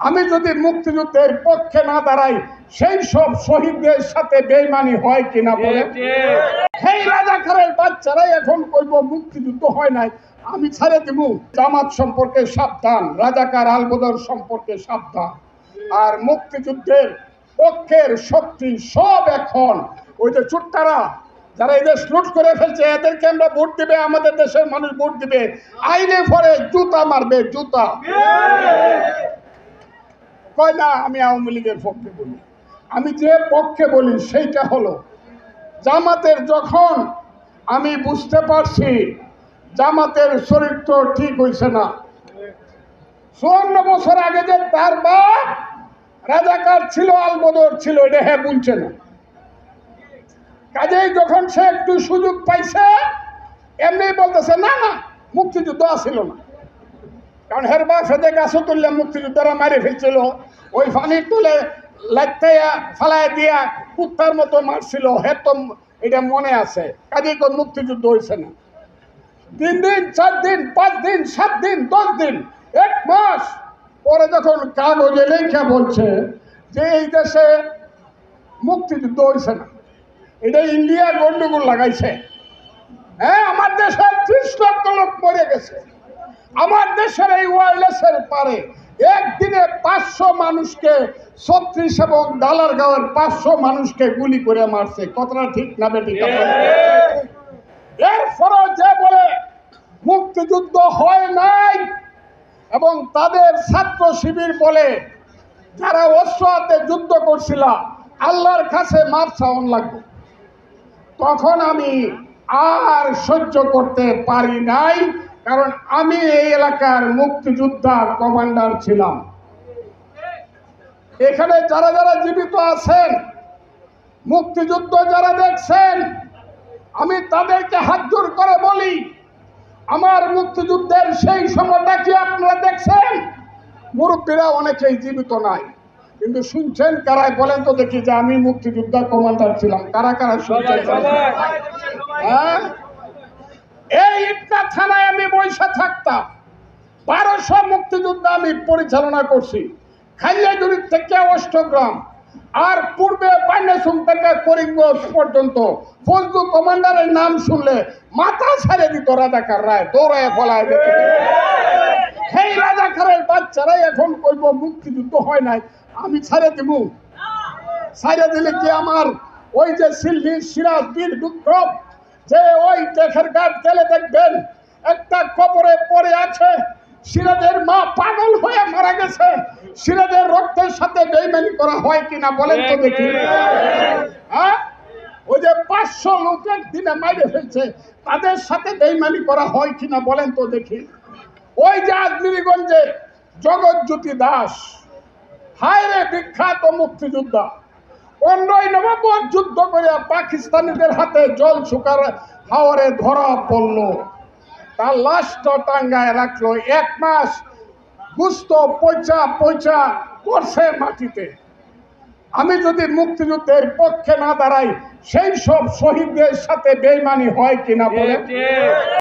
আমি যদি মুক্তিযুদ্ধের পক্ষে না দাঁড়াই সেই সব শহীদদের সাথে বেইমানি হয় কিনা বলে সেই রাজাকারের বাচ্চারাই এখন কইব মুক্তিযুদ্ধ হয় নাই। আমি ছাড়ে দিব। জামাত সম্পর্কে সাবধান রাজাকার আলবদর সম্পর্কে সাবধান। আর মুক্তিযুদ্ধের পক্ষের শক্তি সব এখন। ওই যে চুট্টারা যারা এই দেশ লুট করে ফেলছে এদেরকে আমরা ভোট দিবে আমাদের দেশের মানুষ ভোট দিবে। আইনে পরে জুতা মারবে জুতা। কয়, না, আমি আওয়ামী লীগের পক্ষে বলি। আমি যে পক্ষে বলি সেইটা হলো, জামাতের যখন আমি বুঝতে পারছি জামাতের চরিত্র ঠিক হয়েছে না, চুয়ান্ন বছর আগে যে তার বাপ রাজাকার ছিল, আলবদর ছিল, এটা হ্যাঁ বলছে না। কাজেই যখন সে একটু সুযোগ পাইছে, এমনি বলতেছে, না না, মুক্তিযুদ্ধ আসিল না। কারণ হের বাপ হেদে গাছও তুললে মুক্তিযোদ্ধারা মারি ফেলছিল, ওই পানি তুলে লাইতাইয়া ফালাই দিয়া কুত্তার মতো মারছিল হে তো এটা মনে আছে। কাজেই কোন মুক্তিযুদ্ধ হয়েছে না। তিন দিন, চার দিন, পাঁচ দিন, সাত দিন, দশ দিন, এক মাস পরে যখন কাগজে লেখা বলছে যে এই দেশে মুক্তিযুদ্ধ হয়েছে না, এটা ইন্ডিয়া গন্ডগোল লাগাইছে। হ্যাঁ আমার দেশে ত্রিশ লক্ষ লোক মরে গেছে। আমার দেশের এই ওয়ারলেসের পারে একদিনে পাঁচশো মানুষকে ছত্রিশ এবং ডালার গাঁয়ের পাঁচশো মানুষকে গুলি করে মারছে। কতটা ঠিক না বেটি এরপরও যে বলে মুক্তিযুদ্ধ হয় নাই এবং তাদের ছাত্র শিবির বলে যারা অস্ত্র হাতে যুদ্ধ করছিল আল্লাহর কাছে মাপ চাওয়ান লাগবে। তখন আমি আর সহ্য করতে পারি নাই। কারণ আমি এই এলাকার মুক্তিযোদ্ধার কমান্ডার ছিলাম। এখানে যারা যারা জীবিত আছেন মুক্তিযুদ্ধ যারা দেখছেন আমি তাদেরকে হাত জোর করে বলি আমার মুক্তিযুদ্ধের সেই সময়টা কি আপনারা দেখছেন? মুরব্বীরা অনেকেই জীবিত নাই কিন্তু শুনছেন কারাই বলেন তো দেখি যে আমি মুক্তিযোদ্ধা কমান্ডার ছিলাম। কারা কারা শুনছেন? হ্যাঁ? এই থানায় আমি বৈশা থাকতাম। বারোশো মুক্তিযোদ্ধা আমি পরিচালনা করছি। খাইয়াজুরি থেকে অষ্টগ্রাম। আর পূর্বে পান্ডাসুম থেকে করিমগঞ্জ পর্যন্ত ফজলু কমান্ডারের নাম শুনলে মাথা ছেড়ে দিত রাজাকার রায়, দৌড়ায় ফলায় দিত সেই রাজাকারের বাচ্চারাই এখন কইব মুক্তিযুদ্ধ হয় নাই, আমি ছেড়ে দিব। ছেড়ে দিলে কি আমার ওই যে সিল্লি সিরাজ বীর বিক্রম যে ওই দেশের গাছ গেলে দেখবেন একটা কবরে পড়ে আছে। সিরাজের মা পাগল হয়ে মারা গেছে। সিরাজের রক্তের সাথে বেইমানি করা হয় কিনা বলেন তো দেখি। হ্যাঁ? ওই যে পাঁচশো লোকের দিনে মাইরে ফেলছে। তাদের সাথে বেইমানি করা হয় কিনা বলেন তো দেখি। ওই যে আজমিরিগঞ্জে জগৎজ্যোতি দাস। হায় রে বিখ্যাত মুক্তিযোদ্ধা। পনেরোই নভেম্বর যুদ্ধ করে পাকিস্তানিদের হাতে জল শুকার হাওয়ারে ধরা পড়ল। তার লাশটা টাঙ্গায় রাখল এক মাস গুস্ত পয়চা পয়চা করছে মাটিতে। আমি যদি মুক্তিযুদ্ধের পক্ষে না দাঁড়াই, সেই সব শহীদদের সাথে বেইমানি হয় কিনা বলে